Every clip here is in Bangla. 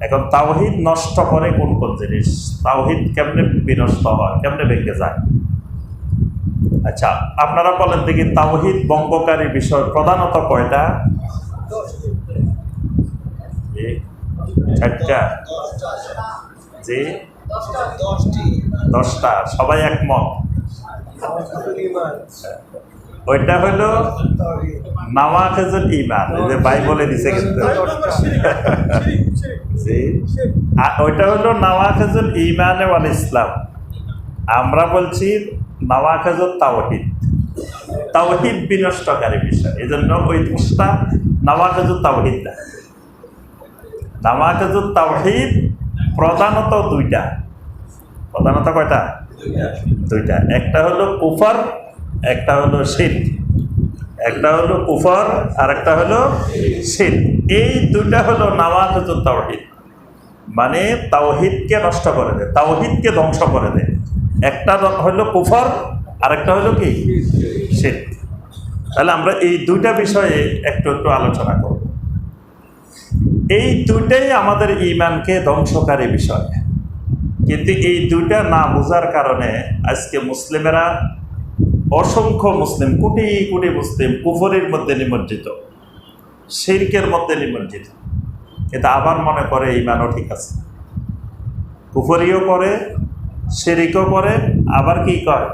এখন তাওহিদ নষ্ট করে কোন কোন জিনিস? তাওহিদ কেমনে বিনষ্ট হয়? কেমনে ভেঙে যায়? আচ্ছা আপনারা বলেন দেখি তাওহিদ বঙ্গকারী বিষয় প্রধানত কয়টা? চারটা। জি, দশটা। সবাই একমত? ওইটা হলো নাওয়াকেজুল ইমান যে বাইবলে দিছে কিন্তু। ওইটা হলো নওয়াখাজুল ইমানে ওয়াল ইসলাম। আমরা বলছি নওয়াখাজুল তাওহিদ। তাওহিদ বিনষ্টকারী বিষয়। এই জন্য ওই দোষটা নওয়াখাজুল তাওহিদ না। নওয়াখাজুল তাওহিদ প্রধানত দুইটা। প্রধানত কয়টা? দুইটা। একটা হলো কুফর একটা হলো শির একটা হলো কুফর আর একটা হলো শির এই দুইটা হলো নওয়াখাজুল তাওহিদ। মানে তাওহিদকে নষ্ট করে দেয়, তাওহিদকে ধ্বংস করে দেয়। একটা হলো কুফর আর একটা হলো কি? শির তাহলে আমরা এই দুইটা বিষয়ে একটু একটু আলোচনা করব। এই দুইটাই আমাদের ইমানকে ধ্বংসকারী বিষয়। কিন্তু এই দুইটা না বোঝার কারণে আজকে মুসলিমেরা অসংখ্য মুসলিম, কোটি কোটি মুসলিম কুফরের মধ্যে নিমজ্জিত, শিরকের মধ্যে নিমজ্জিত। এটা আবার মনে করে, ইমানও ঠিক আছে। কুফরিও করে, শিরিকও করে, আবার কি করে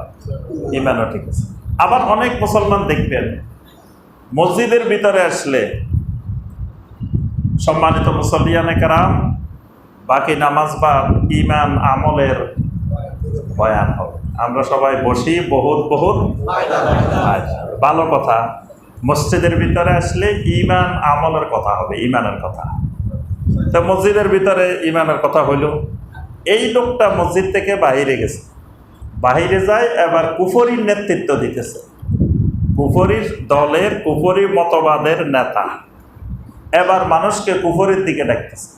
ইমানও ঠিক আছে। আবার অনেক মুসলমান দেখবেন, মসজিদের ভিতরে আসলে সম্মানিত মুসলিয়ানে কারাম, বাকি নামাজ বা ইমান আমলের বয়ান হবে। আমরা সবাই বসি বহুত বহুত। আচ্ছা, ভালো কথা। মসজিদের ভিতরে আসলে ইমান আমলের কথা হবে ইমানের কথা। তো মসজিদের ভিতরে ইমানের কথা হইল এই লোকটা মসজিদ থেকে বাহিরে গেছে। বাহিরে যায় এবার কুফরির নেতৃত্ব দিতেছে। কুফরির দলের কুফরি মতবাদের নেতা। এবার মানুষকে কুফরির দিকে ডাকতেছে।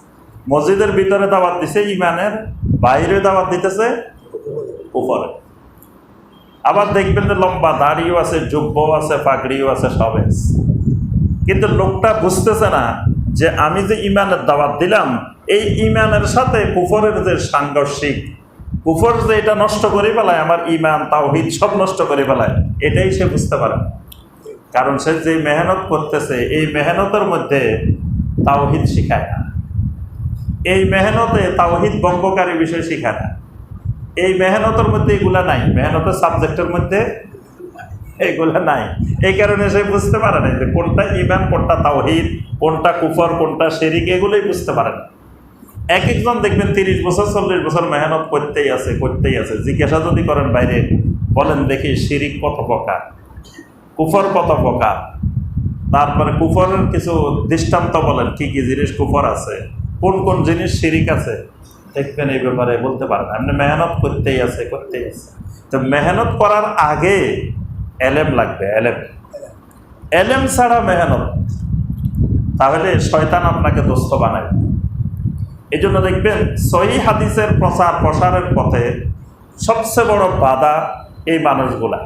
মসজিদের ভিতরে দাওয়াত দিছে ইমানের বাইরে দাওয়াত দিতেছে কুফরে আবার দেখবেন যে লম্বা দাড়িও আছে যুব্বও আছে পাগড়িও আছে, সব কিন্তু লোকটা বুঝতেছে না যে আমি যে ইমানের দাওয়াত দিলাম, এই ইমানের সাথে কুফরের যে সাংঘর্ষিক, কুফর যে এটা নষ্ট করে ফেলায়, আমার ইমান, তাওহিদ সব নষ্ট করে ফেলায়, এটাই সে বুঝতে পারে কারণ সে যে মেহনত করতেছে, এই মেহনতের মধ্যে তাওহিদ শিখায় না। এই মেহনতে তাওহিদ বঙ্গকারী বিষয় শিখায় না। এই মেহনতের মধ্যে এগুলা নাই। মেহনতের সাবজেক্টের মধ্যে এগুলা নাই। এই কারণে সে বুঝতে পারে না যে কোনটা ইমান কোনটা তাওহিদ, কোনটা কুফর, কোনটা শেরিক, এগুলোই বুঝতে পারে না। এক একজন দেখবেন তিরিশ বছর, চল্লিশ বছর মেহনত করতেই আছে করতেই আছে। জিজ্ঞাসা যদি করেন, বাইরে বলেন দেখি শিরিক কত প্রকার, কুফর কত প্রকার? তারপরে কুফরের কিছু দৃষ্টান্ত বলেন, কি কি জিনিস কুফর আছে? কোন কোন জিনিস শিরিক আছে? দেখবেন এই ব্যাপারে বলতে পারেন। আপনি মেহনত করতেই আছে করতেই আছে। তো মেহনত করার আগে এলেম লাগবে, এলেম। এলেম ছাড়া মেহনত। তাহলে শয়তান আপনাকে দোস্ত বানায়। এই জন্য দেখবেন, সহি হাদিসের প্রচার প্রসারের পথে সবচেয়ে বড় বাধা এই মানুষগুলা।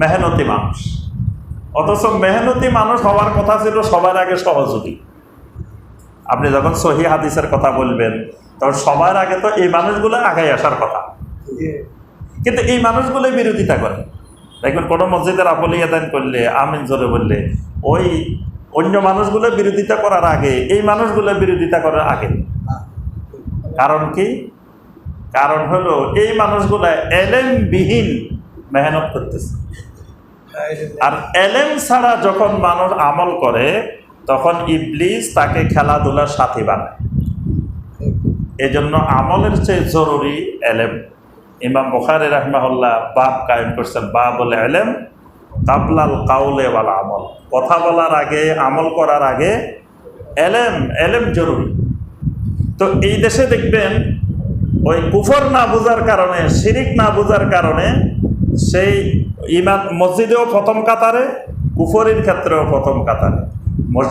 মেহনতি মানুষ। অথচ মেহনতি মানুষ হওয়ার কথা ছিল সবার আগে সহযোগী। আপনি যখন সহি হাদিসের কথা বলবেন, তখন সবার আগে তো এই মানুষগুলো আগাই আসার কথা। কিন্তু এই মানুষগুলোই বিরোধিতা করে। দেখবেন কোনো মসজিদের আপলি আদান করলে, আমিন জোরে বললে, ওই অন্য মানুষগুলো বিরোধিতা করার আগে, এই মানুষগুলো বিরোধিতা করার আগে। কারণ কি? কারণ হলো এই মানুষগুলো এলেমবিহীন মেহনত করতেছে। আর এলেম ছাড়া যখন মানুষ আমল করে তখন ইবলিস তাকে খেলাধুলার সাথী বানায়। এজন্য আমলের চেয়ে জরুরি এলেম। ইমাম বখারি রহমাহুল্লাহ বাপ কায়েম করছেন বা বলে এলেম কাবলাল কাউলে ওয়ালা আমল। কথা বলার আগে, আমল করার আগে এলেম এলেম জরুরি। তো এই দেশে দেখবেন, ওই কুফর না বোঝার কারণে, শিরিক না বোঝার কারণে সেই ইমান মসজিদেও প্রথম কাতারে, কুফরির ক্ষেত্রেও প্রথম কাতারে।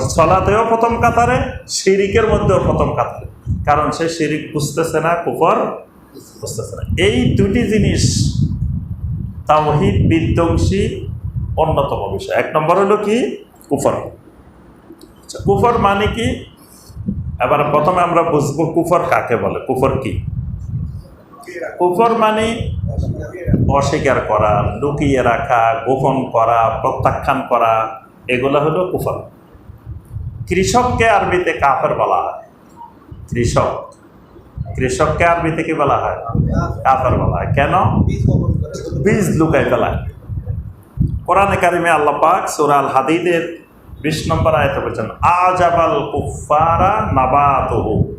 সলাতেও প্রথম কাতারে শিরিকের মধ্যেও প্রথম কাতারে। কারণ সে শিরিক বুঝতেছে না কুফর বুঝতেছে না। এই দুটি জিনিস তাওহিদ বিধ্বংসী অন্যতম বিষয়। এক নম্বর হলো কি? কুফর। আচ্ছা, কুফর মানে কি? এবার প্রথমে আমরা বুঝব কুফর কাকে বলে। কুফর কি? কুফর মানে অস্বীকার করা লুকিয়ে রাখা গোপন করা প্রত্যাখ্যান করা এগুলো হলো কুফর। কৃষককে আরবিতে কাফের বলা হয়। কৃষক। কৃষককে আরবিতে কি বলা হয়? কাফের বলা হয়। কেন? বীজ লুকাই ফেলায়। কোরআনে কারিমে আল্লাহ পাক সুরাল হাদিদের বিশ নম্বর আয়তে বলছেন, আজাবাল কুফারা নাবাতহু।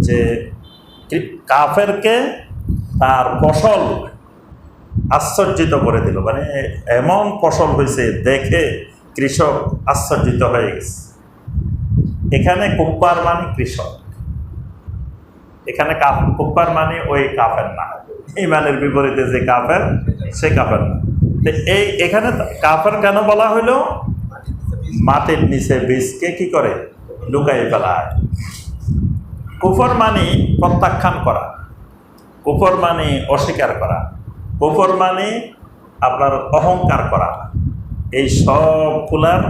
যে কাফেরকে তার ফসল আশ্চর্যিত করে দিল। মানে এমন ফসল হয়েছে দেখে কৃষক আশ্চর্যিত হয়ে গেছে। এখানে কুপ্পার মানে কৃষক। এখানে কুপ্পার মানে ওই কাফের না। ইমানের বিপরীতে যে কাফের, সে কাফের না। তো এই এখানে কাফের কেন বলা হলো? মাটির নিচে বীজকে কি করে? লুকাই ফেলা হয় কুফর মানে প্রত্যাখ্যান করা। কুফর মানে অস্বীকার করা। কুফর মানে আপনার অহংকার করা। এই সবগুলার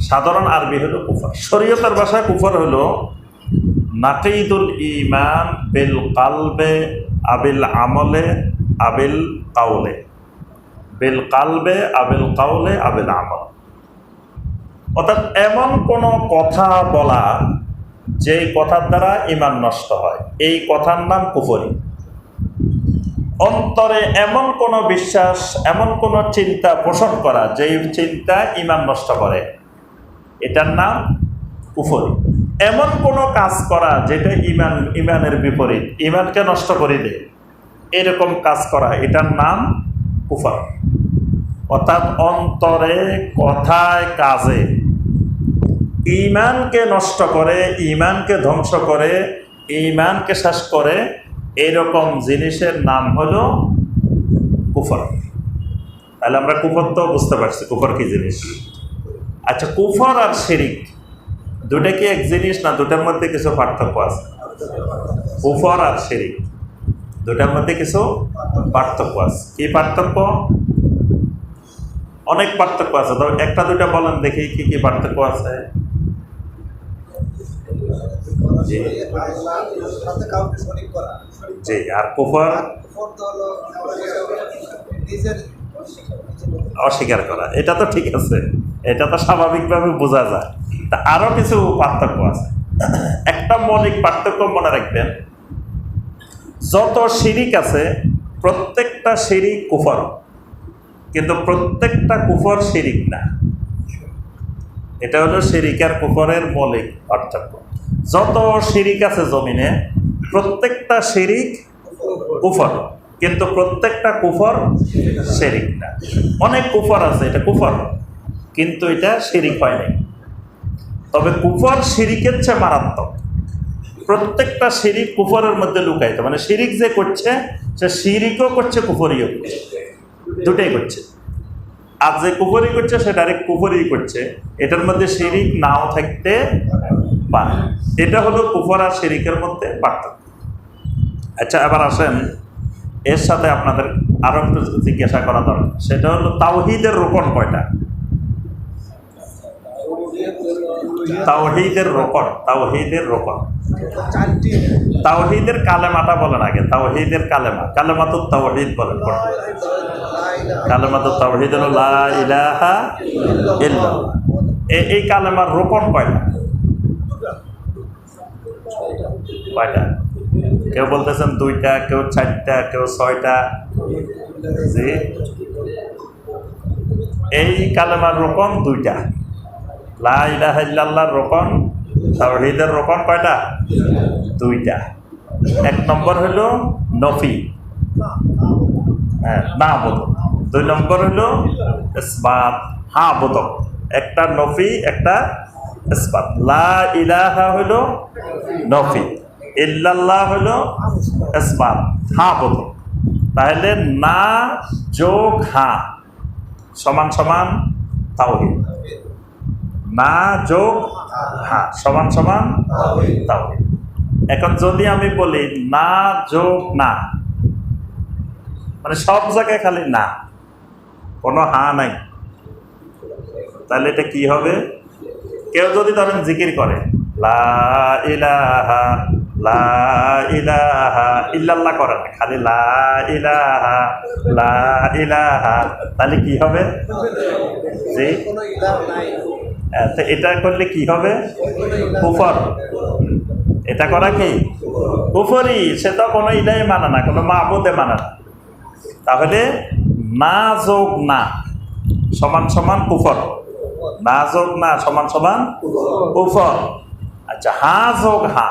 সাধারণ আরবি হলো কুফর। শরীয়তের ভাষায় কুফর হলো, নাকিদুল ইমান বিল কালবে, আবিল আমলে, আবিল কাউলে। বিল কালবে, আবিল কাউলে, আবিল আমল। অর্থাৎ এমন কোনো কথা বলা যেই কথার দ্বারা ইমান নষ্ট হয়। এই কথার নাম কুফরি। অন্তরে এমন কোনো বিশ্বাস, এমন কোনো চিন্তা পোষণ করা যেই চিন্তা ইমান নষ্ট করে। এটার নাম কুফরি। এমন কোনো কাজ করা যেটা ইমান, ইমানের বিপরীত। ইমানকে নষ্ট করে দেয় এরকম কাজ করা, এটার নাম কুফর। অর্থাৎ অন্তরে কথায় কাজে। ইমানকে নষ্ট করে, ইমানকে ধ্বংস করে, ইমানকে শেষ করে এরকম জিনিসের নাম হলো কুফর। তাহলে আমরা কুফর তো বুঝতে পারছি, কুফর কি জিনিস? আচ্ছা কুফর আর শিরিক দুটা কি এক জিনিস না দুটার মধ্যে কিছু পার্থক্য আছে? কুফর আর শিরিক দুটার মধ্যে কিছু পার্থক্য আছে। কি পার্থক্য? অনেক পার্থক্য আছে। তবে একটা দুটা বলেন দেখি কি কি পার্থক্য আছে। জি। আর কুফর? অস্বীকার করা। এটা তো ঠিক আছে। এটা তো স্বাভাবিকভাবে বোঝা যায়। তা আরও কিছু পার্থক্য আছে। একটা মৌলিক পার্থক্য মনে রাখবেন, যত শিরিক আছে, প্রত্যেকটা শিরিক কুফর। কিন্তু প্রত্যেকটা কুফর শিরিক না। এটা হলো শিরিক কুফরের মৌলিক পার্থক্য। যত শিরিক আছে জমিনে, প্রত্যেকটা শিরিক কুফর, কিন্তু প্রত্যেকটা কুফর শেরিক না। অনেক কুফর আছে, এটা কুফর, কিন্তু এটা শিরিক হয় নাই। তবে কুফর শিরিকের চেয়ে মারাত্মক। প্রত্যেকটা শিরিক কুফরের মধ্যে লুকায়িত মানে শিরিক যে করছে, সে শিরিকও করছে, কুফরিও দুটাই করছে। আর যে কুফরি করছে, সে ডাইরেক্ট কুফরি করছে। এটার মধ্যে শিরিক নাও থাকতে পারে এটা হলো কুফর আর শিরিকের মধ্যে পার্থক্য। আচ্ছা এবার আসেন এর সাথে আপনাদের আরও একটু জিজ্ঞাসা করা দরকার। সেটা হলো তাওহিদের রোপণ কয়টা? তাওহিদের রোপণ তাওহিদের রোপণ। তাওহিদের কালেমাটা বলেন আগে, তাওহিদের কালেমা। কালেমা তো তাওহিদ বলেন কালেমা তো তাওহিদ হলো লা ইলাহা ইল্লাল্লাহ। এই কালেমার রোপণ কয়টা? কয়টা? কেউ বলতেছেন দুইটা, কেউ চারটা, কেউ ছয়টা। জি। এই কালেমার রোপণ দুইটা। লা ইলাহা ইল্লাল্লাহর রোপণ কয়টা? দুইটা। এক নম্বর হলো নফি। হ্যাঁ না বোধক। দুই নম্বর হলো ইসবাত, হা বোধক। একটা নফি, একটা ইসবাত। লা ইলাহা নফি। ইল্লাল্লাহ হলো ইসবাত হ্যাঁ বোধক তাহলে না, যোগ হ্যাঁ সমান সমান তাওহীদ। না, যোগ হ্যাঁ সমান সমান তাওহীদ। এখন যদি আমি বলি না, যোগ, না মানে সব জায়গায় খালি না, কোনো হা নাই, তাহলে এটা কি হবে? কেউ যদি ধরেন জিকির করে লা ইলাহা লা ইলাহা ইল্লাল্লাহ করে না খালি লা ইলাহা লা ইলাহা। তাহলে কি হবে? জি? আহ, তো এটা করলে কি হবে? কুফর। এটা করা কি? কুফরি। সে তো কোনো ইলাই মানে না কোনো মাহবুদে মানে না। তাহলে না যোগ না সমান সমান কুফর। না যোগ না সমান সমান কুফর। আচ্ছা হা যোগ হা।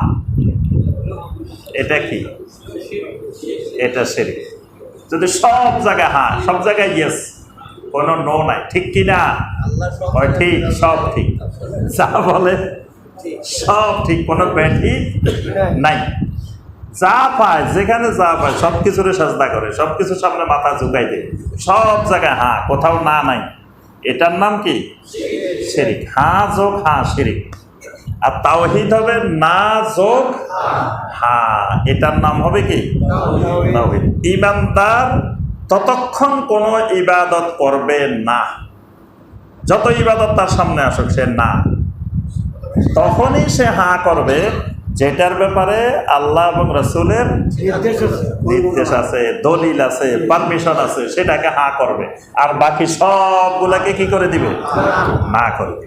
এটা কি? এটা সেরি। যদি সব জায়গায় হা সব জায়গায় ইয়েস কোনো নো নাই। ঠিক কি না? ঠিক সব ঠিক। যা বলে সব ঠিক কোনো ব্যাধি নাই। যা পায় যেখানে যা পায় সব কিছুরে সাজদা করে সব কিছুর সামনে মাথা ঝুঁকাই দেয়। সব জায়গায় হ্যাঁ কোথাও না নাই। এটার নাম কি? শিরিক হ্যাঁ যোগ হ্যাঁ শিরিক আর তাওহিদ হবে না যোগ হ্যাঁ এটার নাম হবে কি? তাওহিদ। ইমানদার ততক্ষণ কোনো ইবাদত করবে না। যত ইবাদত তার সামনে আসুক সে না। তখনই সে হা করবে যেটার ব্যাপারে আল্লাহ এবং রসুলের নির্দেশ আছে। দলিল আছে পারমিশন আছে সেটাকে হা করবে। আর বাকি সবগুলাকে কি করে দিবে? না করবে